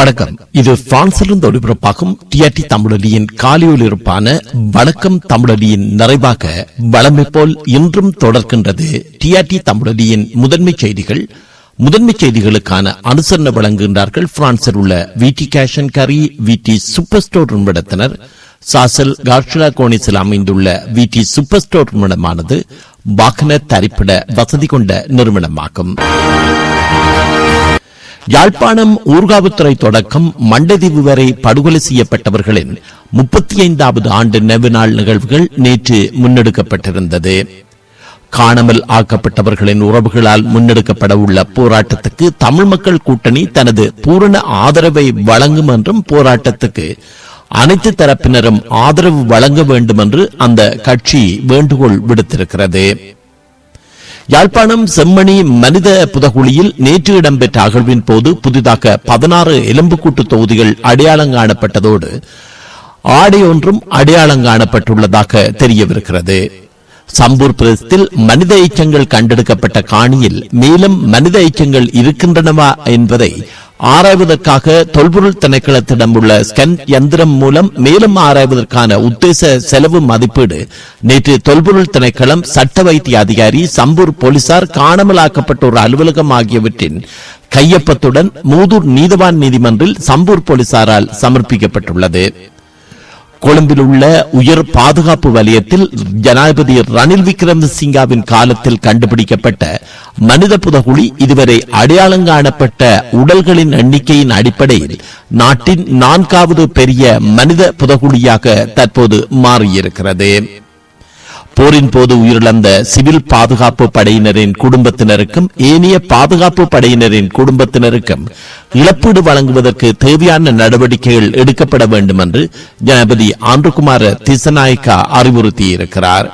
வணக்கம். இது பிரான்சிலிருந்து ஒளிபரப்பாகும் டிஆர்டி தமிழொலியின் காலியொலிருப்பான வணக்கம் தமிழொலியின் நிறைவாக வளமை போல் இன்றும் தொடர்கின்றது டிஆர்டி தமிழொலியின் முதன்மை செய்திகள். முதன்மை செய்திகளுக்கான அனுசரணை வழங்குகின்றார்கள். பிரான்சில் உள்ள விடி அண்ட் கரி விடி சூப்பர் ஸ்டோர் நிறுவனத்தினர். சாசல் கார்ஷிலா கோனிஸில் அமைந்துள்ள விடி சூப்பர் ஸ்டோர் நிறுவனமானது வாகன தரிப்பிட வசதி கொண்ட நிறுவனமாகும். யாழ்ப்பாணம் ஊர்காவுத்துறை தொடக்கம் மண்டதீவு வரை படுகொலை செய்யப்பட்டவர்களின் முப்பத்தி ஐந்தாவது ஆண்டு நினைவு நாள் நிகழ்வுகள் நேற்று முன்னெடுக்கப்பட்டிருந்தது. காணாமல் ஆக்கப்பட்டவர்களின் உறவுகளால் முன்னெடுக்கப்பட உள்ள போராட்டத்துக்கு தமிழ் மக்கள் கூட்டணி தனது பூரண ஆதரவை வழங்கும் என்றும் போராட்டத்துக்கு அனைத்து தரப்பினரும் ஆதரவு வழங்க வேண்டும் என்று அந்த கட்சி வேண்டுகோள் விடுத்திருக்கிறது. யாழ்ப்பாணம் செம்மணி மனித புதகுழியில் நேற்று இடம்பெற்ற அகழ்வின் போது புதிதாக பதினாறு எலும்புக்கூட்டு தொகுதிகள் அடையாளம் காணப்பட்டதோடு ஆடை ஒன்றும் அடையாளம் காணப்பட்டுள்ளதாக தெரியவிருக்கிறது. சம்பூர் பிரதேசத்தில் மனித எச்சங்கள் கண்டெடுக்கப்பட்ட காணியில் மேலும் மனித எச்சங்கள் இருக்கின்றனவா என்பதை ஆராய்வதற்காக தொல்பொருள் திணைக்களத்திடம் உள்ள ஸ்கேன் எந்திரம் மூலம் மேலும் ஆராய்வதற்கான உத்தேச செலவு மதிப்பீடு. நேற்று தொல்பொருள் திணைக்களம் சட்ட வைத்திய அதிகாரி சம்பூர் போலீசார் காணாமலாக்கப்பட்டோர் அலுவலகம் ஆகியவற்றின் கையொப்பத்துடன் மூதூர் நீதவான் நீதிமன்றில் சம்பூர் போலீசாரால் சமர்ப்பிக்கப்பட்டுள்ளது. கொழும்பில் உள்ள உயர் பாதுகாப்பு வலயத்தில் ஜனாதிபதி ரணில் விக்ரமசிங்காவின் காலத்தில் கண்டுபிடிக்கப்பட்ட மனித புதகுழி இதுவரை அடையாளம் காணப்பட்ட உடல்களின் எண்ணிக்கையின் அடிப்படையில் நாட்டின் நான்காவது பெரிய மனித புதகுழியாக தற்போது மாறியிருக்கிறது. போரின் போது உயிரிழந்த சிவில் பாதுகாப்பு படையினரின் குடும்பத்தினருக்கும் ஏனைய பாதுகாப்பு படையினரின் குடும்பத்தினருக்கும் இழப்பீடு வழங்குவதற்கு தேவையான நடவடிக்கைகள் எடுக்கப்பட வேண்டும் என்று ஜனாபதி ஆண்டுகுமார திசநாயக்கா அறிவுறுத்தியிருக்கிறார்.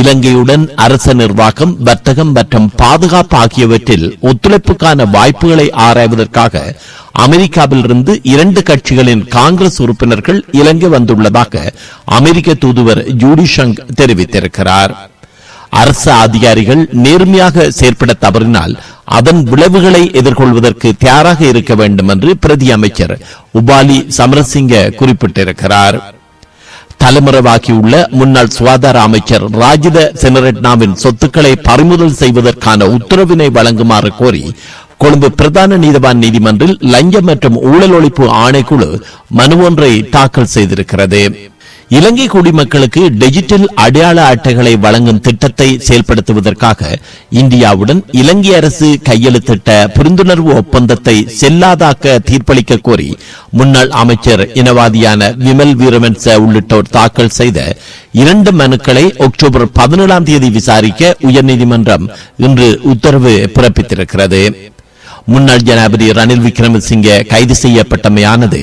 இலங்கையுடன் அரச நிர்வாகம் வர்த்தகம் மற்றும் பாதுகாப்பு ஆகியவற்றில் ஒத்துழைப்புக்கான வாய்ப்புகளை ஆராய்வதற்காக அமெரிக்காவிலிருந்து இரண்டு கட்சிகளின் காங்கிரஸ் உறுப்பினர்கள் இலங்கை வந்துள்ளதாக அமெரிக்க தூதுவர் ஜூடி ஷங் தெரிவித்திருக்கிறார். அரசு அதிகாரிகள் நேர்மையாக செயற்பட தவறினால் அதன் விளைவுகளை எதிர்கொள்வதற்கு தயாராக இருக்க வேண்டும் என்று பிரதி அமைச்சர் உபாலி சமரசிங்க குறிப்பிட்டிருக்கிறார். தலைமறைவாகியுள்ள முன்னாள் சுகாதார அமைச்சர் ராஜித செனரெட்னாவின் சொத்துக்களை பறிமுதல் செய்வதற்கான உத்தரவினை வழங்குமாறு கோரி கொழும்பு பிரதான நீதிவான் நீதிமன்றில் லஞ்சம் மற்றும் ஊழல் ஒழிப்பு ஆணைக்குழு மனு ஒன்றை தாக்கல் செய்திருக்கிறது. இலங்கை குடிமக்களுக்கு டிஜிட்டல் அடையாள அட்டைகளை வழங்கும் திட்டத்தை செயல்படுத்துவதற்காக இந்தியாவுடன் இலங்கை அரசு கையெழுத்திட்ட புரிந்துணர்வு ஒப்பந்தத்தை செல்லாதாக்க தீர்ப்பளிக்க கோரி முன்னாள் அமைச்சர் இனவாதியான விமல் வீரவன்ச உள்ளிட்டோர் தாக்கல் செய்த இரண்டு மனுக்களை அக்டோபர் பதினேழாம் தேதி விசாரிக்க உயர்நீதிமன்றம் இன்று உத்தரவு பிறப்பித்திருக்கிறது. முன்னாள் ஜனாதிபதி ரணில் விக்ரமசிங்கே கைது செய்யப்பட்டமையானது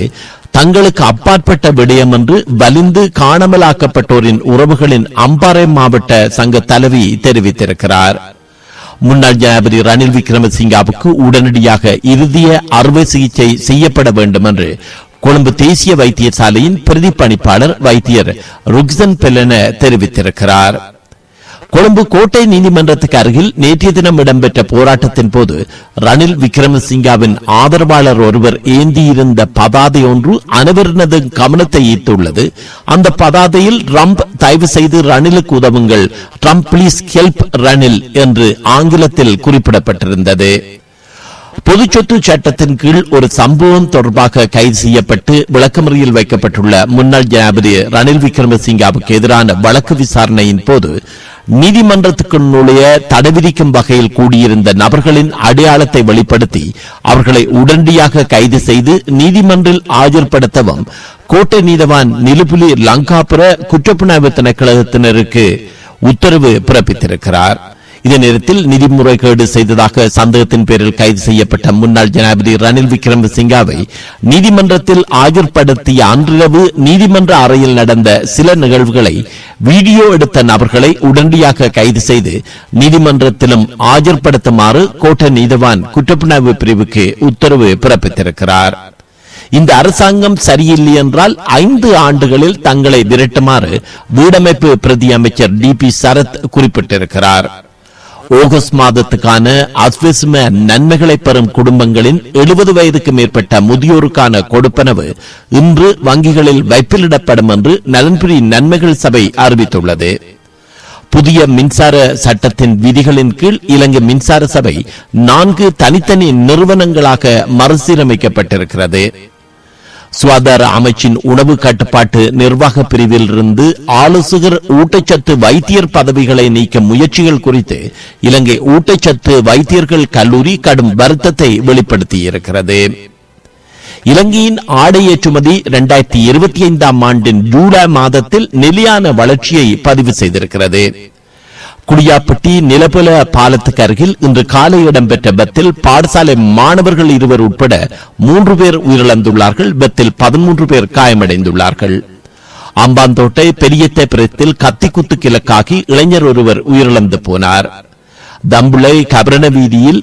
தங்களுக்கு அப்பாற்பட்ட விடயம் என்று வலிந்து காணாமலாக்கப்பட்டோரின் உறவுகளின் அம்பாறை மாவட்ட சங்க தலைவி தெரிவித்திருக்கிறார். முன்னாள் ஜனாதிபதி ரணில் விக்ரமசிங்காவுக்கு உடனடியாக இறுதிய அறுவை சிகிச்சை செய்யப்பட வேண்டும் என்று கொழும்பு தேசிய வைத்தியசாலையின் பிரதிப்பணிப்பாளர் வைத்தியர் ருக்சன் பெல்லன தெரிவித்திருக்கிறார். கொழும்பு கோட்டை நீதிமன்றத்துக்கு அருகில் நேற்றைய தினம் இடம்பெற்ற போராட்டத்தின் போது ரணில் விக்ரமசிங்காவின் ஆதரவாளர் ஒருவர் ஏந்தியிருந்த பதாதை ஒன்று அனைவரினது கவனத்தை ஈர்த்துள்ளது. அந்த பதாதையில் ட்ரம்ப் தயவு செய்து ரணிலுக்கு உதவுங்கள். ட்ரம்ப் பிளீஸ் ஹெல்ப் ரணில் என்று ஆங்கிலத்தில் குறிப்பிடப்பட்டிருந்தது. பொது சொத்து சட்டத்தின் கீழ் ஒரு சம்பவம் தொடர்பாக கைது செய்யப்பட்டு விளக்கமறியில் வைக்கப்பட்டுள்ள முன்னாள் ஜனாதிபதி ரணில் விக்ரமசிங்காவுக்கு எதிரான வழக்கு விசாரணையின் போது நீதிமன்றத்துக்கு நுழைய தடை விதிக்கும் வகையில் கூடியிருந்த நபர்களின் அடையாளத்தை வெளிப்படுத்தி அவர்களை உடனடியாக கைது செய்து நீதிமன்றில் ஆஜர்படுத்தவும் கோட்டை நீதவான் நிலுபுலி லங்காபுர குற்றப்புலனாய்வு திணைக்களத்தினருக்கு உத்தரவு பிறப்பித்திருக்கிறார். இதே நேரத்தில் நிதி முறைகேடு செய்ததாக சந்தேகத்தின் பேரில் கைது செய்யப்பட்ட முன்னாள் ஜனாதிபதி ரணில் விக்ரமசிங்காவை நீதிமன்றத்தில் ஆஜர்படுத்திய அன்றிரவு நீதிமன்ற அறையில் நடந்த சில நிகழ்வுகளை வீடியோ எடுத்த நபர்களை உடனடியாக கைது செய்து நீதிமன்றத்திலும் ஆஜர்படுத்துமாறு கோட்டை நீதவான் குற்றப்புணர்வு பிரிவுக்கு உத்தரவு பிறப்பித்திருக்கிறார். இந்த அரசாங்கம் சரியில்லை என்றால் ஐந்து ஆண்டுகளில் தங்களை விரட்டுமாறு வீடமைப்பு பிரதி அமைச்சர் டி பி சரத் குறிப்பிட்டிருக்கிறார். ஆகஸ்ட் மாதத்துக்கான அஸ்விஸ்ம நன்மைகளை பெறும் குடும்பங்களின் எழுபது வயதுக்கு மேற்பட்ட முதியோருக்கான கொடுப்பனவு இன்று வங்கிகளில் வைப்பிலிடப்படும் என்று நலன்புரி நன்மைகள் சபை அறிவித்துள்ளது. புதிய மின்சார சட்டத்தின் விதிகளின் கீழ் இலங்கை மின்சார சபை நான்கு தனித்தனி நிறுவனங்களாக மறுசீரமைக்கப்பட்டிருக்கிறது. சுகாதார அமைச்சின் உணவு கட்டுப்பாட்டு நிர்வாக பிரிவில் இருந்து ஆலோசகர் ஊட்டச்சத்து வைத்தியர் பதவிகளை நீக்க முயற்சிகள் குறித்து இலங்கை ஊட்டச்சத்து வைத்தியர்கள் கல்லூரி கடும் வருத்தத்தை வெளிப்படுத்தியிருக்கிறது. இலங்கையின் ஆடை ஏற்றுமதி இரண்டாயிரத்தி இருபத்தி ஐந்தாம் ஆண்டின் ஜூலை மாதத்தில் நிலையான வளர்ச்சியை பதிவு செய்திருக்கிறது. குடியாப்பட்டி நிலப்பல பாலத்துக்கு அருகில் இன்று காலை இடம்பெற்ற பத்தில் பாடசாலை மாணவர்கள் இருவர் உட்பட மூன்று பேர் உயிரிழந்துள்ளார்கள். பத்தில் பதிமூன்று பேர் காயமடைந்துள்ளார்கள். அம்பாந்தோட்டை பெரியத்தை பிரத்தில் கத்திக்குத்து கிழக்காகி இளைஞர் ஒருவர் உயிரிழந்து போனார். தம்புளை கபரண வீதியில்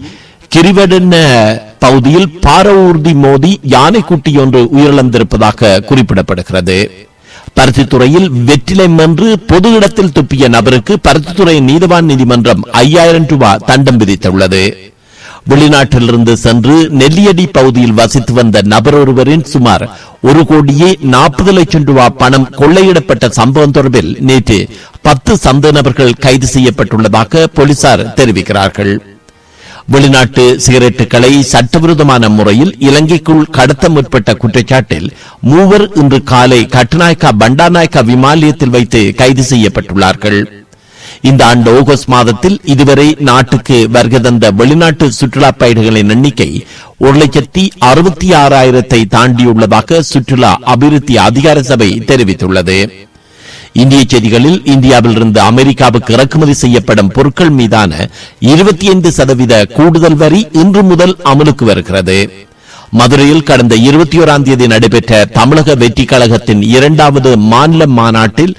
கிரிவடன பகுதியில் பார ஊர்தி மோதி யானைக்குட்டி ஒன்று உயிரிழந்திருப்பதாக குறிப்பிடப்படுகிறது. பருத்தித்துறையில் வெற்றிலை மென்று பொது இடத்தில் துப்பிய நபருக்கு பருத்தித்துறை நீதவான் நீதிமன்றம் ஐயாயிரம் ரூபாய் தண்டம் விதித்துள்ளது. வெளிநாட்டிலிருந்து சென்று நெல்லியடி பகுதியில் வசித்து வந்த நபர் ஒருவரின் சுமார் ஒரு கோடியே நாற்பது லட்சம் ரூபாய் பணம் கொள்ளையிடப்பட்ட சம்பவம் தொடர்பில் நேற்று பத்து சந்த நபர்கள் கைது செய்யப்பட்டுள்ளதாக போலீசார் தெரிவிக்கிறார்கள். வெளிநாட்டு சிகரெட்டுகளை சட்டவிரோதமான முறையில் இலங்கைக்குள் கடத்த முற்பட்ட குற்றச்சாட்டில் மூவர் இன்று காலை கட்டுநாயக்கா பண்டாநாயக்கா விமானியத்தில் வைத்து கைது செய்யப்பட்டுள்ளார்கள். இந்த ஆண்டு ஆகஸ்ட் மாதத்தில் இதுவரை நாட்டுக்கு வருகை தந்த வெளிநாட்டு சுற்றுலா பயணிகளின் எண்ணிக்கை ஒரு லட்சத்தி அறுபத்தி ஆறாயிரத்தை தாண்டியுள்ளதாக சுற்றுலா அபிவிருத்தி அதிகார சபை தெரிவித்துள்ளது. இந்திய செய்திகளில் இந்தியாவிலிருந்து அமெரிக்காவுக்கு இறக்குமதி செய்யப்படும் பொருட்கள் மீதான இருபத்தி ஐந்து சதவீத கூடுதல் வரி இன்று முதல் அமலுக்கு வருகிறது. மதுரையில் கடந்த இருபத்தி ஓராம் தேதி நடைபெற்ற தமிழக வெற்றி கழகத்தின் இரண்டாவது மாநில மாநாட்டில்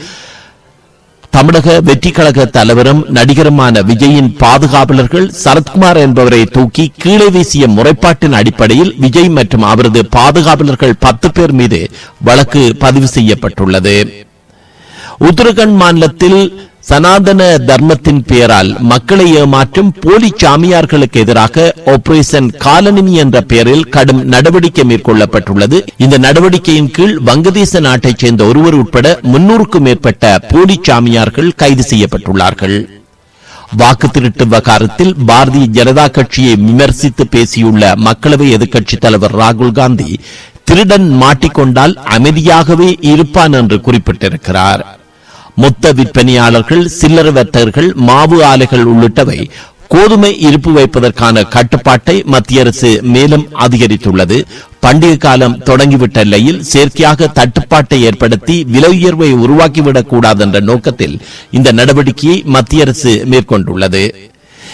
தமிழக வெற்றி கழக தலைவரும் நடிகருமான விஜயின் பாதுகாவலர்கள் சரத்குமார் என்பவரை தூக்கி கீழே வீசிய முறைப்பாட்டின் அடிப்படையில் விஜய் மற்றும் அவரது பாதுகாவலர்கள் பத்து பேர் மீது வழக்கு பதிவு செய்யப்பட்டுள்ளது. உத்தரகண்ட் மாநிலத்தில் சனாதன தர்மத்தின் பெயரால் மக்களை ஏமாற்றும் போலி சாமியார்களுக்கு எதிராக ஆபரேஷன் காலனிமி என்ற பெயரில் கடும் நடவடிக்கை மேற்கொள்ளப்பட்டுள்ளது. இந்த நடவடிக்கையின் கீழ் வங்கதேச நாட்டைச் சேர்ந்த ஒருவர் உட்பட முன்னூறுக்கும் மேற்பட்ட போலி சாமியார்கள் கைது செய்யப்பட்டுள்ளார்கள். வாக்கு திருட்டு விவகாரத்தில் பாரதிய ஜனதா கட்சியை விமர்சித்து பேசியுள்ள மக்களவை எதிர்க்கட்சித் தலைவர் ராகுல் காந்தி திருடன் மாட்டிக்கொண்டால் அமைதியாகவே இருப்பான் என்று குறிப்பிட்டிருக்கிறார். மொத்த விற்பனையாளர்கள் சில்லறை வர்த்தகர்கள் மாவு ஆலைகள் உள்ளிட்டவை கோதுமை இருப்பு வைப்பதற்கான கட்டுப்பாட்டை மத்திய அரசு மேலும் அதிகரித்துள்ளது. பண்டிகை காலம் தொடங்கிவிட்ட நிலையில் செயற்கையாக தட்டுப்பாட்டை ஏற்படுத்தி விலை உயர்வை உருவாக்கிவிடக் கூடாது என்ற நோக்கத்தில் இந்த நடவடிக்கையை மத்திய அரசு மேற்கொண்டுள்ளது.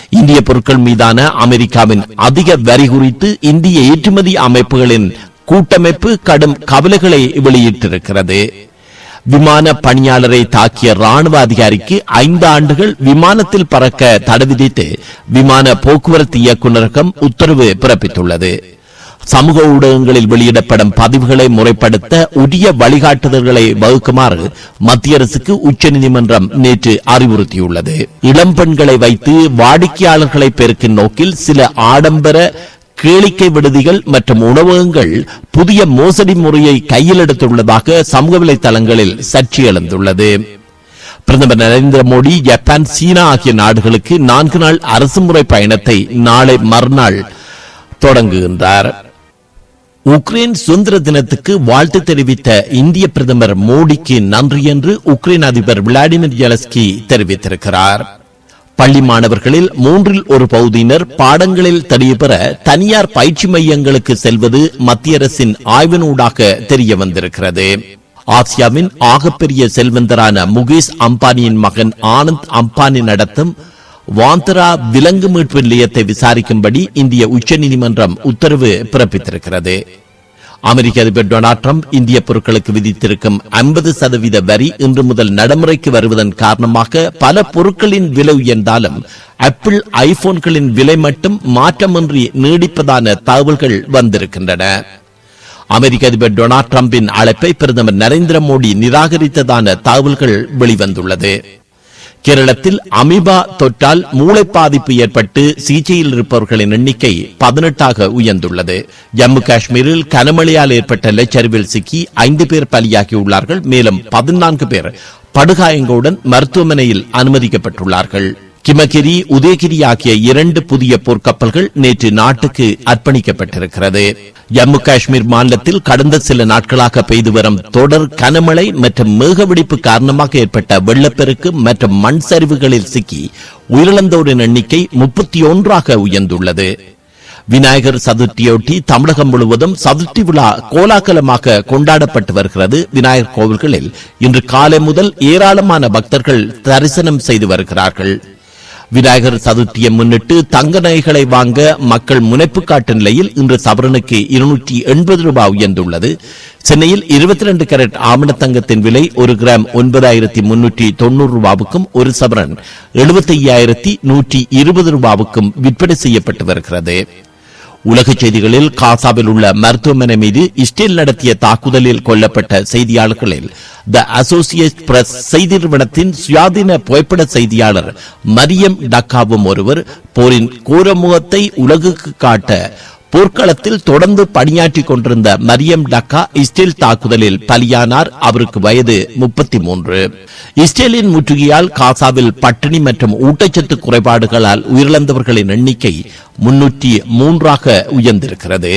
இந்திய பொருட்கள் மீதான அமெரிக்காவின் அதிக வரி குறித்து இந்திய ஏற்றுமதி அமைப்புகளின் கூட்டமைப்பு கடும் கவலைகளை வெளியிட்டிருக்கிறது. விமான பணியாளரை தாக்கிய ராணுவ அதிகாரிக்கு ஐந்து ஆண்டுகள் விமானத்தில் பறக்க தடை விதித்து விமான போக்குவரத்து இயக்குநரகம் உத்தரவு பிறப்பித்துள்ளது. சமூக ஊடகங்களில் வெளியிடப்படும் பதிவுகளை முறைப்படுத்த உரிய வழிகாட்டுதல்களை வகுக்குமாறு மத்திய அரசுக்கு உச்சநீதிமன்றம் நேற்று அறிவுறுத்தியுள்ளது. இளம் பெண்களை வைத்து வாடிக்கையாளர்களை பெருக்கும் நோக்கில் சில ஆடம்பர கேளிக்கை விடுதிகள் மற்றும் உணவகங்கள் புதிய மோசடி முறையை கையில் எடுத்துள்ளதாக சமூக வலைதளங்களில் சர்ச்சை எழுந்துள்ளது பிரதமர் நரேந்திர மோடி ஜப்பான் சீனா ஆகிய நாடுகளுக்கு நான்கு நாள் அரசுமுறை பயணத்தை நாளை மறுநாள் தொடங்குகின்றார். உக்ரைன் சுதந்திர தினத்துக்கு வாழ்த்து தெரிவித்த இந்திய பிரதமர் மோடிக்கு நன்றி என்று உக்ரைன் அதிபர் விளாடிமிர் ஜெலஸ்கி தெரிவித்திருக்கிறார். பள்ளி மாணவர்களில் மூன்றில் ஒரு பகுதியினர் பாடங்களில் தெளிவு பெற தனியார் பயிற்சி மையங்களுக்கு செல்வது மத்திய அரசின் ஆய்வினூடாக தெரிய வந்திருக்கிறது. ஆசியாவின் ஆகப்பெரிய செல்வந்தரான முகேஷ் அம்பானியின் மகன் ஆனந்த் அம்பானி நடத்தும் வாந்தரா விலங்கு மீட்பு நிலையத்தை விசாரிக்கும்படி இந்திய உச்சநீதிமன்றம் உத்தரவு பிறப்பித்திருக்கிறது. அமெரிக்க அதிபர் டொனால்ட் ட்ரம்ப் இந்திய பொருட்களுக்கு விதித்திருக்கும் ஐம்பது சதவீத வரி இன்று முதல் நடைமுறைக்கு வருவதன் காரணமாக பல பொருட்களின் விலை உயர்ந்தாலும் ஆப்பிள் ஐபோன்களின் விலை மட்டும் மாற்றமின்றி நீடிப்பதான தகவல்கள் வந்திருக்கின்றன. அமெரிக்க அதிபர் டொனால்ட் ட்ரம்பின் அழைப்பை பிரதமர் நரேந்திர மோடி நிராகரித்ததான தகவல்கள் வெளிவந்துள்ளது. கேரளத்தில் அமீபா தொற்றால் மூளை பாதிப்பு ஏற்பட்டு சிகிச்சையில் இருப்பவர்களின் எண்ணிக்கை பதினெட்டாக உயர்ந்துள்ளது. ஜம்மு காஷ்மீரில் கனமழையால் ஏற்பட்ட நிலச்சரிவில் சிக்கி ஐந்து பேர் பலியாகியுள்ளார்கள் மேலும் பதினான்கு பேர் படுகாயங்களுடன் மருத்துவமனையில் அனுமதிக்கப்பட்டுள்ளார்கள். கிமகிரி உதயகிரி ஆகிய இரண்டு புதிய போர்க்கப்பல்கள் நேற்று நாட்டுக்கு அர்ப்பணிக்கப்பட்டிருக்கிறது. ஜம்மு காஷ்மீர் மாநிலத்தில் கடந்த சில நாட்களாக பெய்து வரும் தொடர் கனமழை மற்றும் மேகவெடிப்பு காரணமாக ஏற்பட்ட வெள்ளப்பெருக்கு மற்றும் மண் சரிவுகளில் சிக்கி உயிரிழந்தோரின் எண்ணிக்கை முப்பத்தி ஒன்றாக உயர்ந்துள்ளது. விநாயகர் சதுர்த்தியொட்டி தமிழகம் முழுவதும் சதுர்த்தி விழா கோலாகலமாக கொண்டாடப்பட்டு வருகிறது. விநாயகர் கோவில்களில் இன்று காலை முதல் ஏராளமான பக்தர்கள் தரிசனம் செய்து வருகிறார்கள். விநாயகர் சதுர்த்தியை முன்னிட்டு தங்க நகைகளை வாங்க மக்கள் முனைப்பு காட்டும் நிலையில் இன்று சவரனுக்கு இருநூற்றி எண்பது ரூபாய் உயர்ந்துள்ளது. சென்னையில் இருபத்தி ரெண்டு கேரட் ஆமண தங்கத்தின் விலை ஒரு கிராம் ஒன்பதாயிரத்தி முன்னூற்றி தொண்ணூறு ரூபாவுக்கும் ஒரு சவரன். எழுபத்தி ஐயாயிரத்தி நூற்றி இருபது ரூபாவுக்கும் விற்பனை செய்யப்பட்டு வருகிறது. உலகச் செய்திகளில் காசாவில் உள்ள மருத்துவமனை மீது இஸ்ரேல் நடத்திய தாக்குதலில் கொல்லப்பட்ட செய்தியாளர்களில் த அசோசியேட் பிரஸ் செய்தி நிறுவனத்தின் சுயாதீன புகைப்பட செய்தியாளர் மரியம் டக்காவும் ஒருவர் போரின் கோரமுகத்தை உலகுக்கு காட்ட போர்க்களத்தில் தொடர்ந்து பணியாற்றிக் கொண்டிருந்த மரியம் டக்கா இஸ்ரேல் தாக்குதலில் பலியானார். அவருக்கு வயது முப்பத்தி மூன்று இஸ்ரேலின் முற்றுகையால் காசாவில் பட்டினி மற்றும் ஊட்டச்சத்து குறைபாடுகளால் உயிரிழந்தவர்களின் எண்ணிக்கை முன்னூற்றி மூன்றாக உயர்ந்திருக்கிறது.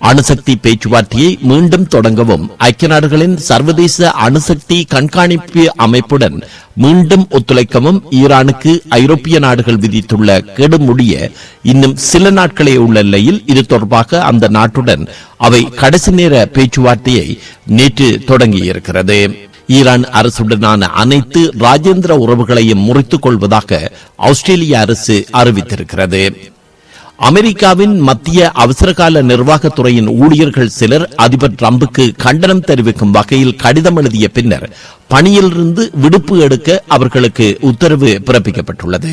அணுசக்தி பேச்சுவார்த்தையை மீண்டும் தொடங்கவும். ஐக்கிய நாடுகளின் சர்வதேச அணுசக்தி கண்காணிப்பு அமைப்புடன் மீண்டும் ஒத்துழைக்கவும் ஈரானுக்கு ஐரோப்பிய நாடுகள் விதித்துள்ள கெடுமுடிய இன்னும் சில நாட்களே உள்ள நிலையில் இது தொடர்பாக அந்த நாட்டுடன் அவை கடைசி நேர பேச்சுவார்த்தையை நேற்று தொடங்கியிருக்கிறது. ஈரான் அரசுடனான அனைத்து ராஜேந்திர உறவுகளையும் முறித்துக் கொள்வதாக ஆஸ்திரேலிய அரசு அறிவித்திருக்கிறது. அமெரிக்காவின் மத்திய அவசரகால நிர்வாகத்துறையின் ஊழியர்கள் சிலர் அதிபர் டிரம்புக்கு கண்டனம் தெரிவிக்கும் வகையில் கடிதம் எழுதிய பின்னர் பணியிலிருந்து விடுப்பு எடுக்க அவர்களுக்கு உத்தரவு பிறப்பிக்கப்பட்டுள்ளது.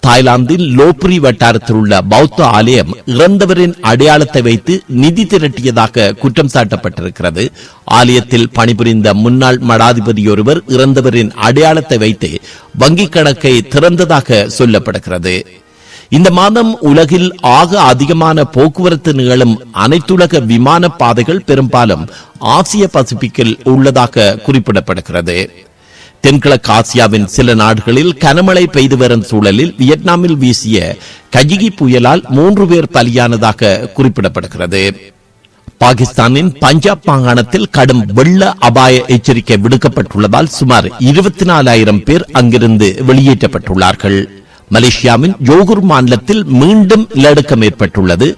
தாய்லாந்தில் லோப்ரி வட்டாரத்தில் உள்ள பௌத்த ஆலயம் இறந்தவரின் அடையாளத்தை வைத்து நிதி திரட்டியதாக குற்றம் சாட்டப்பட்டிருக்கிறது. ஆலயத்தில் பணிபுரிந்த முன்னாள் மடாதிபதி ஒருவர் இறந்தவரின் அடையாளத்தை வைத்து வங்கிக் கணக்கை திறந்ததாக சொல்லப்படுகிறது. இந்த மாதம் உலகில் ஆக அதிகமான போக்குவரத்து நிகழும் அனைத்துலக விமான பாதைகள் பெரும்பாலும் ஆசிய பசிபிக்கில் உள்ளதாக குறிப்பிடப்படுகிறது. தென்கிழக்கு ஆசியாவின் சில நாடுகளில் கனமழை பெய்து வரும் சூழலில் வியட்நாமில் வீசிய கஜிகி புயலால் மூன்று பேர் பலியானதாக குறிப்பிடப்படுகிறது. பாகிஸ்தானின் பஞ்சாப் மாகாணத்தில் கடும் வெள்ள அபாய எச்சரிக்கை விடுக்கப்பட்டுள்ளதால் சுமார் இருபத்தி நாலாயிரம் பேர் அங்கிருந்து வெளியேற்றப்பட்டுள்ளார்கள். மலேசியாவின் ஜோகூர் மாநிலத்தில் மீண்டும் நிலநடுக்கம் ஏற்பட்டுள்ளது.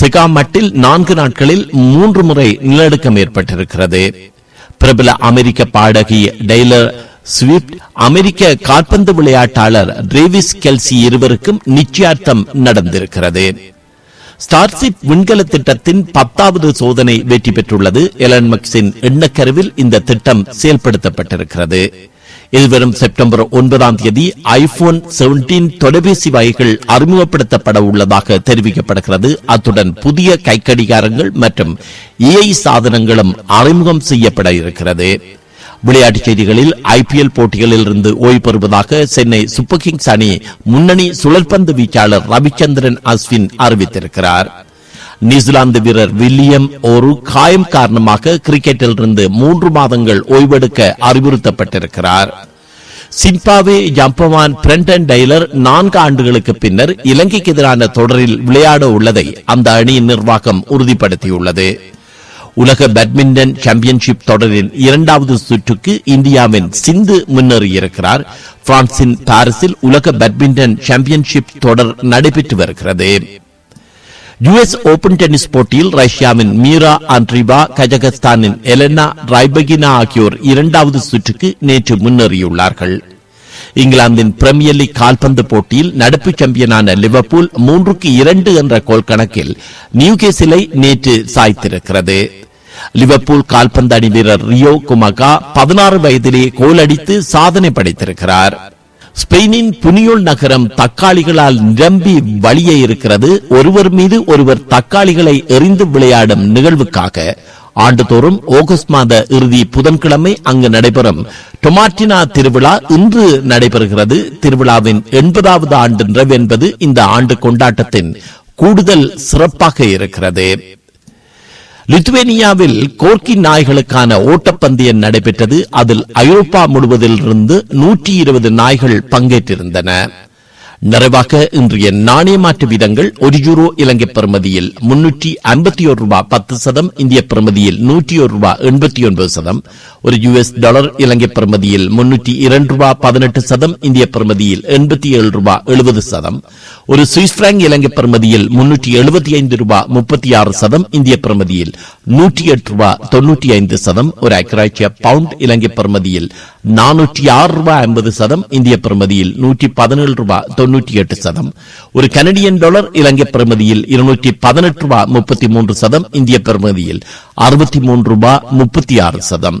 சிகாமட்டில் நான்கு நாட்களில் மூன்று முறை நிலநடுக்கம் ஏற்பட்டிருக்கிறது. பிரபல அமெரிக்க பாடகி டெய்லர் ஸ்விஃப்ட் அமெரிக்க கால்பந்து விளையாட்டாளர் ரேவிஸ் கெல்சி இருவருக்கும் நிச்சயார்த்தம் நடந்திருக்கிறது. ஸ்டார்ஷிப் விண்கல திட்டத்தின் பத்தாவது சோதனை வெற்றி பெற்றுள்ளது. எலன் மக்ஸின் எண்ணக்கருவில் இந்த திட்டம் செயல்படுத்தப்பட்டிருக்கிறது. எதிர்வரும் செப்டம்பர் ஒன்பதாம் தேதி ஐபோன் செவன்டீன் தொலைபேசி வகைகள் அறிமுகப்படுத்தப்பட உள்ளதாக தெரிவிக்கப்படுகிறது. அத்துடன் புதிய கைக்கடிகாரங்கள் மற்றும் ஏஐ சாதனங்களும் அறிமுகம் செய்யப்பட இருக்கிறது. விளையாட்டுச் செய்திகளில் ஐபிஎல் போட்டிகளில் இருந்து ஓய்வு பெறுவதாக சென்னை சூப்பர் கிங்ஸ் அணி முன்னணி சுழற்பந்து வீச்சாளர் ரவிச்சந்திரன் அஸ்வின் அறிவித்திருக்கிறார். நியூசிலாந்து வீரர் வில்லியம் ஒரு காயம் காரணமாக கிரிக்கெட்டில் இருந்து மூன்று மாதங்கள் ஓய்வெடுக்க அறிவுறுத்தப்பட்டிருக்கிறார். சிம்பாவே ஜம்பவான் பிரண்டன் டெய்லர் நான்கு ஆண்டுகளுக்கு பின்னர் இலங்கைக்கு எதிரான தொடரில் விளையாட உள்ளதை அந்த அணியின் நிர்வாகம் உறுதிப்படுத்தியுள்ளது. உலக பேட்மிண்டன் சாம்பியன்ஷிப் தொடரின் இரண்டாவது சுற்றுக்கு இந்தியாவின் சிந்து முன்னேறியிருக்கிறார். பிரான்சின் பாரிஸில் உலக பேட்மிண்டன் சாம்பியன்ஷிப் தொடர் நடைபெற்று வருகிறது. யுஎஸ் ஓபன் டென்னிஸ் போட்டியில் ரஷ்யாவின் மீரா ஆண்ட்ரிவா கஜகஸ்தானின் எலனா ரைபகினா ஆகியோர் இரண்டாவது சுற்றுக்கு நேற்று முன்னேறியுள்ளார்கள் இங்கிலாந்தின் பிரீமியர் லீக் கால்பந்து போட்டியில் நடப்பு சாம்பியனான லிவர்பூல் மூன்றுக்கு இரண்டு என்ற கோல் கணக்கில் நியூகேசிலை நேற்று சாய்த்திருக்கிறது லிவர்பூல் கால்பந்து அணி வீரர் ரியோ குமகா பதினாறு வயதிலே கோல் அடித்து சாதனை படைத்திருக்கிறார் ஸ்பெயினின் புனியோல் நகரம் தக்காளிகளால் நிரம்பி வழியே இருக்கிறது. ஒருவர் மீது ஒருவர் தக்காளிகளை எறிந்து விளையாடும் நிகழ்வுக்காக ஆண்டுதோறும் ஆகஸ்ட் மாத இறுதி புதன்கிழமை அங்கு நடைபெறும் டொமாட்டினா திருவிழா இன்று நடைபெறுகிறது. திருவிழாவின் எண்பதாவது ஆண்டு நிறைவு என்பது இந்த ஆண்டு கொண்டாட்டத்தின் கூடுதல் சிறப்பாக இருக்கிறது. லித்துவேனியாவில் கோர்க்கி நாய்களுக்கான ஓட்டப்பந்தயம் நடைபெற்றது. அதில் ஐரோப்பா முழுவதிலிருந்து நூற்றி இருபது நாய்கள் பங்கேற்றிருந்தன. நிறைவாக இன்றைய நாணய மாற்று வீதங்கள் ஒரு யூரோ இலங்கை பெறுமதியில் முன்னூற்றி ஐம்பத்தி ஒரு ரூபாய் பத்து சதம் இந்திய பெறுமதியில் நூற்றி ஒரு ரூபாய் எண்பத்தி ஒன்பது சதம் ஒரு யுஎஸ் டாலர் இலங்கை பெறுமதியில் முன்னூற்றி இரண்டு ரூபாய் பதினெட்டு சதம் இந்திய பெறுமதியில் எண்பத்தி ஏழு ரூபாய் எழுபது சதம் ஒரு சுவிஸ் பிராங்க் இலங்கை பிரமதியில் முன்னூற்றி எழுபத்தி ஐந்து ரூபாய் முப்பத்தி ஆறு சதம் இந்திய பிரமதியில் நூற்றி எட்டு ரூபாய் தொன்னூற்றி ஐந்து சதம் ஒரு அக்கராட்சிய பவுண்ட் இலங்கை பிரமதியில் நானூற்றி ஆறு ரூபாய் ஐம்பது சதம் இந்திய பிரமதியில் நூற்றி பதினேழு ரூபாய் தொன்னூற்றி எட்டு சதம். ஒரு கனடியன் டாலர் இலங்கை பிரமதியில் இருநூற்றி பதினெட்டு ரூபாய் முப்பத்தி மூன்று சதம் இந்திய பிரமதியில் அறுபத்தி மூன்று ரூபாய் முப்பத்தி ஆறு சதம்.